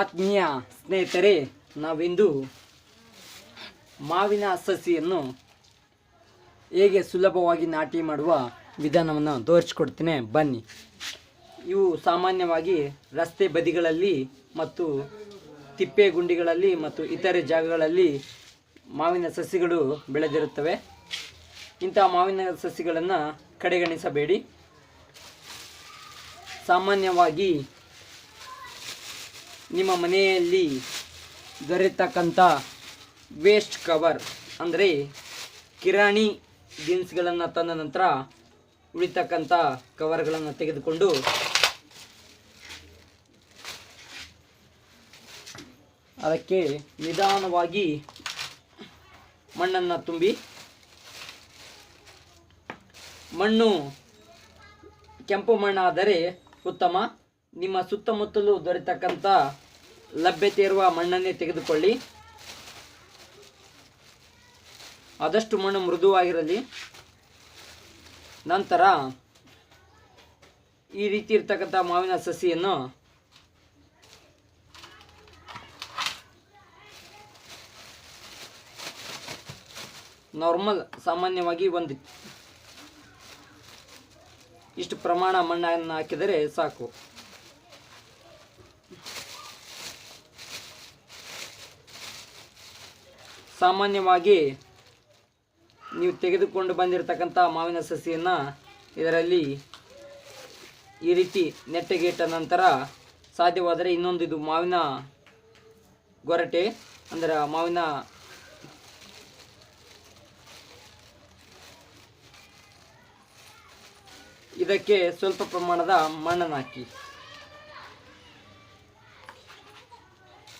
ಆತ್ಮೀಯ ಸ್ನೇಹಿತರೆ, ನಾವಿಂದು ಮಾವಿನ ಸಸಿಯನ್ನು ಹೇಗೆ ಸುಲಭವಾಗಿ ನಾಟಿ ಮಾಡುವ ವಿಧಾನವನ್ನು ತೋರಿಸ್ಕೊಡ್ತೇನೆ. ಬನ್ನಿ. ಇವು ಸಾಮಾನ್ಯವಾಗಿ ರಸ್ತೆ ಬದಿಗಳಲ್ಲಿ ಮತ್ತು ತಿಪ್ಪೆ ಗುಂಡಿಗಳಲ್ಲಿ ಮತ್ತು ಇತರೆ ಜಾಗಗಳಲ್ಲಿ ಮಾವಿನ ಸಸಿಗಳು ಬೆಳೆದಿರುತ್ತವೆ. ಇಂಥ ಮಾವಿನ ಸಸಿಗಳನ್ನು ಕಡೆಗಣಿಸಬೇಡಿ. ಸಾಮಾನ್ಯವಾಗಿ ನಿಮ್ಮ ಮನೆಯಲ್ಲಿ ದೊರೆತಕ್ಕಂಥ ವೇಸ್ಟ್ ಕವರ್ ಅಂದರೆ ಕಿರಾಣಿ ಜೀನ್ಸ್ಗಳನ್ನು ತಂದ ನಂತರ ಉಳಿತಕ್ಕಂಥ ಕವರ್ಗಳನ್ನು ತೆಗೆದುಕೊಂಡು ಅದಕ್ಕೆ ನಿಧಾನವಾಗಿ ಮಣ್ಣನ್ನು ತುಂಬಿ ಮಣ್ಣು ಕೆಂಪು ಮಣ್ಣಾದರೆ ಉತ್ತಮ. ನಿಮ್ಮ ಸುತ್ತಮುತ್ತಲು ದೊರೆತಕ್ಕಂಥ ಲಭ್ಯತೆ ಇರುವ ಮಣ್ಣನ್ನೇ ತೆಗೆದುಕೊಳ್ಳಿ. ಆದಷ್ಟು ಮಣ್ಣು ಮೃದುವಾಗಿರಲಿ. ನಂತರ ಈ ರೀತಿ ಇರ್ತಕ್ಕಂಥ ಮಾವಿನ ಸಸಿಯನ್ನು ನಾರ್ಮಲ್ ಸಾಮಾನ್ಯವಾಗಿ ಒಂದು ಇಷ್ಟು ಪ್ರಮಾಣ ಮಣ್ಣನ್ನು ಹಾಕಿದರೆ ಸಾಕು. ಸಾಮಾನ್ಯವಾಗಿ ನೀವು ತೆಗೆದುಕೊಂಡು ಬಂದಿರತಕ್ಕಂಥ ಮಾವಿನ ಸಸಿಯನ್ನು ಇದರಲ್ಲಿ ಈ ರೀತಿ ನೆಟ್ಟಗೆ ಇಟ್ಟ ನಂತರ ಸಾಧ್ಯವಾದರೆ ಇನ್ನೊಂದು ಇದು ಮಾವಿನ ಗೊರಟೆ, ಅಂದರೆ ಮಾವಿನ ಇದಕ್ಕೆ ಸ್ವಲ್ಪ ಪ್ರಮಾಣದ ಮಣ್ಣನ್ನು ಹಾಕಿ.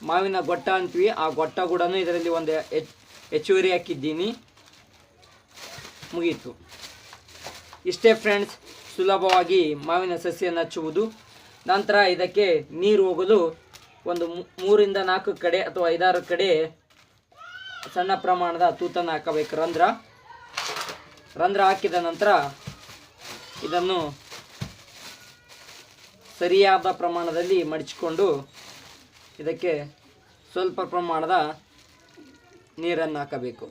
ಮಾವಿನ ಗೊಟ್ಟ ಅಂತೀವಿ. ಆ ಗೊಟ್ಟ ಕೂಡ ಇದರಲ್ಲಿ ಒಂದು ಹೆಚ್ ಹೆಚ್ಚುವರಿ ಹಾಕಿದ್ದೀನಿ. ಮುಗೀತು. ಇಷ್ಟೇ ಫ್ರೆಂಡ್ಸ್ ಸುಲಭವಾಗಿ ಮಾವಿನ ಸಸಿಯನ್ನು ಹಚ್ಚುವುದು. ನಂತರ ಇದಕ್ಕೆ ನೀರು ಹೋಗಲು ಒಂದು ಮೂರಿಂದ ನಾಲ್ಕು ಕಡೆ ಅಥವಾ ಐದಾರು ಕಡೆ ಸಣ್ಣ ಪ್ರಮಾಣದ ತೂತನ್ನು ಹಾಕಬೇಕು. ರಂಧ್ರ. ರಂಧ್ರ ಹಾಕಿದ ನಂತರ ಇದನ್ನು ಸರಿಯಾದ ಪ್ರಮಾಣದಲ್ಲಿ ಮಡಚಿಕೊಂಡು ಇದಕ್ಕೆ ಸ್ವಲ್ಪ ಪ್ರಮಾಣದ ನೀರನ್ನು ಹಾಕಬೇಕು.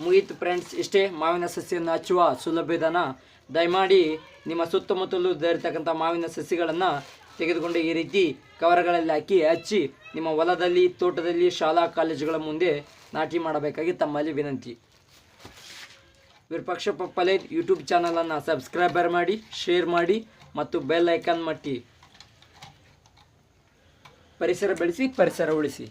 ಮುಗೀತು ಫ್ರೆಂಡ್ಸ್ ಇಷ್ಟೇ ಮಾವಿನ ಸಸಿಯನ್ನು ಹಚ್ಚುವ ಸುಲಭ ವಿಧಾನ. ದಯಮಾಡಿ ನಿಮ್ಮ ಸುತ್ತಮುತ್ತಲು ದೊರೆತಕ್ಕಂಥ ಮಾವಿನ ಸಸಿಗಳನ್ನು ತೆಗೆದುಕೊಂಡು ಈ ರೀತಿ ಕವರ್ಗಳಲ್ಲಿ ಹಾಕಿ ಹಚ್ಚಿ ನಿಮ್ಮ ಹೊಲದಲ್ಲಿ, ತೋಟದಲ್ಲಿ, ಶಾಲಾ, ಕಾಲೇಜುಗಳ ಮುಂದೆ ನಾಟಿ ಮಾಡಬೇಕಾಗಿ ತಮ್ಮಲ್ಲಿ ವಿನಂತಿ. ವಿರೂಪಾಕ್ಷ ಪಲೇಟ್ ಯೂಟ್ಯೂಬ್ ಚಾನಲನ್ನು ಸಬ್ಸ್ಕ್ರೈಬರ್ ಮಾಡಿ, ಶೇರ್ ಮಾಡಿ ಮತ್ತು ಬೆಲ್ ಐಕಾನ್ ಮಟ್ಟಿ ಪರಿಸರ ಬೆಳೆಸಿ ಪರಿಸರ ಉಳಿಸಿ.